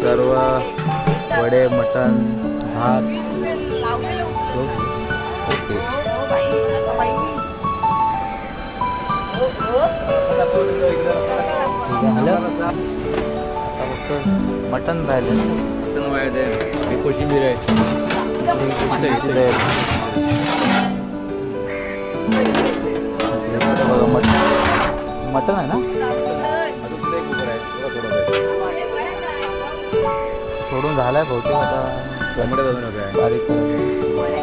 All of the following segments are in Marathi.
सर्व वडे मटण भात. ओके. मटण राहिले. मटण वाढे हे कोशिंबीर आहे. मटण आहे ना? सोडून झालाय बहुतेक आता. बारीक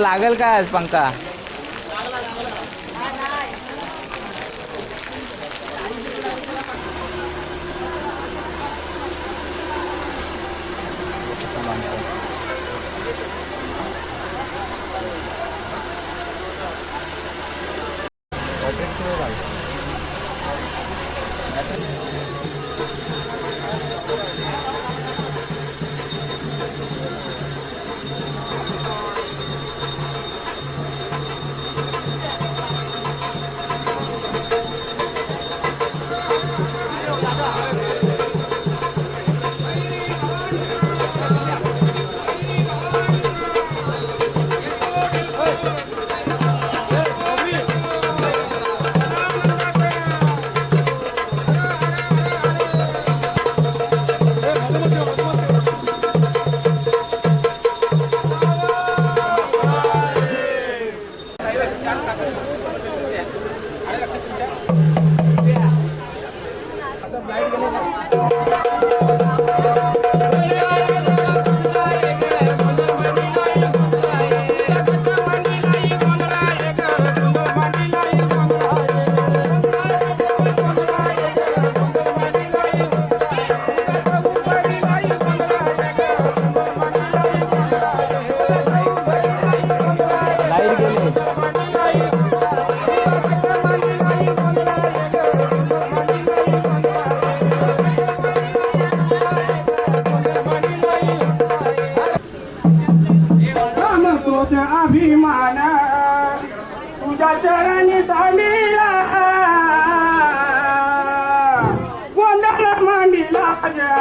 लागेल का आज पंखा?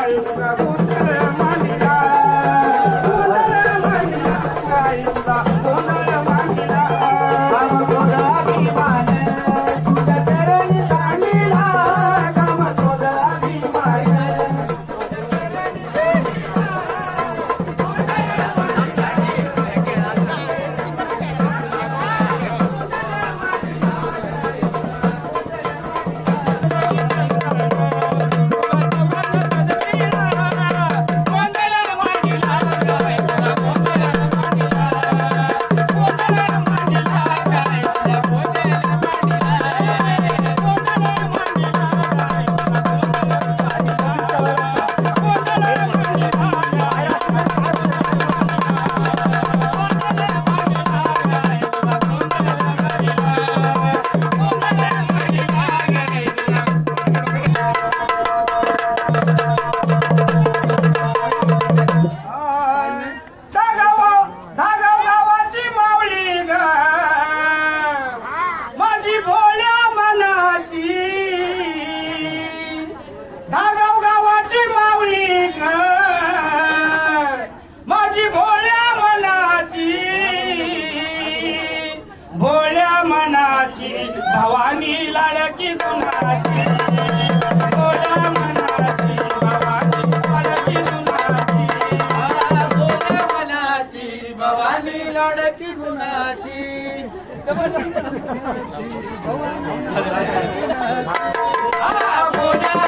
Thank you. आणि लडकी गुणाची. गुणाची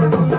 Thank you.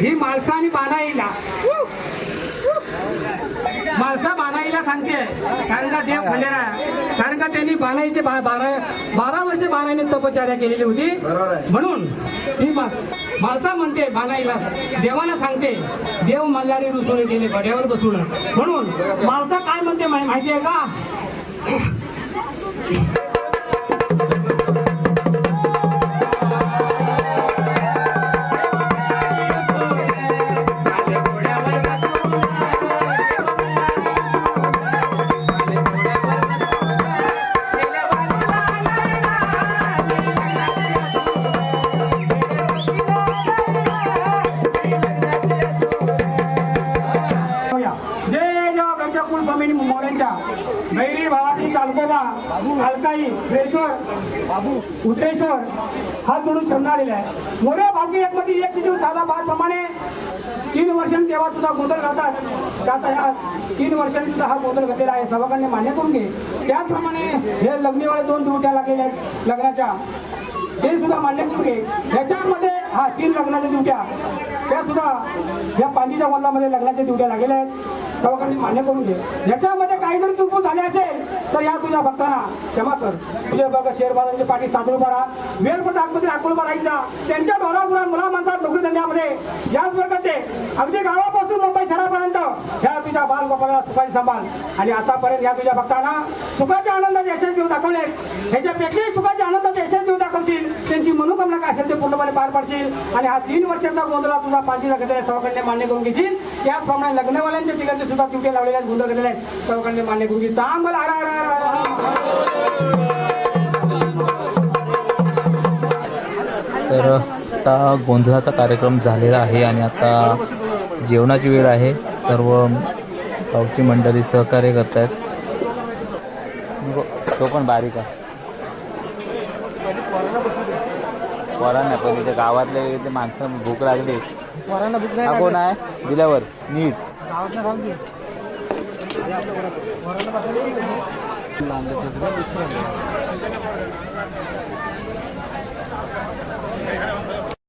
ही माणसा आणि बानाईला माणसा बानाईला सांगते. कारण का देव खंडेरा कारण का त्यांनी बानाईचे बा, बारा बारा वर्ष बाणाईने तपचार्या केलेली होती. म्हणून ही माणसा म्हणते बाणाईला. देवाला सांगते देव मल्हारी रुसून गेले घड्यावर बसून. म्हणून माणसा काय म्हणते माहिती आहे का? गावच्या कुलस्वामिनी मोड्यांच्या मैरी भावाटी कालकोबा अलकाई फ्रेश्वर उद्रेश्वर हा जोडून शरणा आलेला आहे. मोऱ्या भागी एक मध्ये एक दिवस आला भात प्रमाणे तीन वर्षांनी तेव्हा तुझा गोंधळ घातात त्यात ह्या तीन वर्षांनी तुझा हा गोंधळ घातलेला आहे. सभागांनी मान्य करून घे. त्याचप्रमाणे हे लग्नीवाळे दोन दुट्या लागलेल्या आहेत लग्नाच्या. ते सुद्धा मान्य करून घे. याच्यामध्ये हा तीन लग्नाच्या ड्युट्या. त्या सुद्धा या पांजीच्या वल्लामध्ये लग्नाच्या ड्युट्या लागलेल्या आहेत. सभाकडने मान्य करून घे. याच्यामध्ये काही जरी चुकून झाले असेल तर या तुझ्या भक्तांना क्षमा कर. तुझे बघ शेअरबाजांचे पाठी साधू उभा वेलपट आतमध्ये अकोल उभा राहायचा. त्यांच्या ढोरा मुला मुला नोकरी धंद्यामध्ये. याच प्रकारचे अगदी गावापासून मुंबई शहरापर्यंत. ह्या तुझ्या बाल गोपाला सुखाची सांभाळ. आणि आतापर्यंत या तुझ्या भक्तांना सुखाच्या आनंदाचे यशस्वी दाखवले ह्याच्यापेक्षाही सुखाचे आनंद यशस्वी देऊ दाखवशील त्यांची मनोकामना काय असेल ते पूर्णपणे पार पाडशील. आणि हा तीन वर्षाचा गोंधळा तुझा पाचवीला घेतलेला सर्वकडे मान्य करून घेशील. त्याचप्रमाणे लग्नवाल्यांच्या ठिकाणी सुद्धा तुटे लावलेले आहेत गोंधळ घेतलेले आहेत. सर्वकडे मान्य करून घेईल सांग मला आरा आरा तर आता गोंधळाचा कार्यक्रम झालेला आहे आणि आता जेवणाची वेळ आहे. सर्व गावची मंडळी सहकार्य करत आहेत तो पण बारीक आहे. पोरा नाही पण इथे गावातले वगैरे माणसं भूक लागली. हा कोण आहे? दिल्यावर नीट.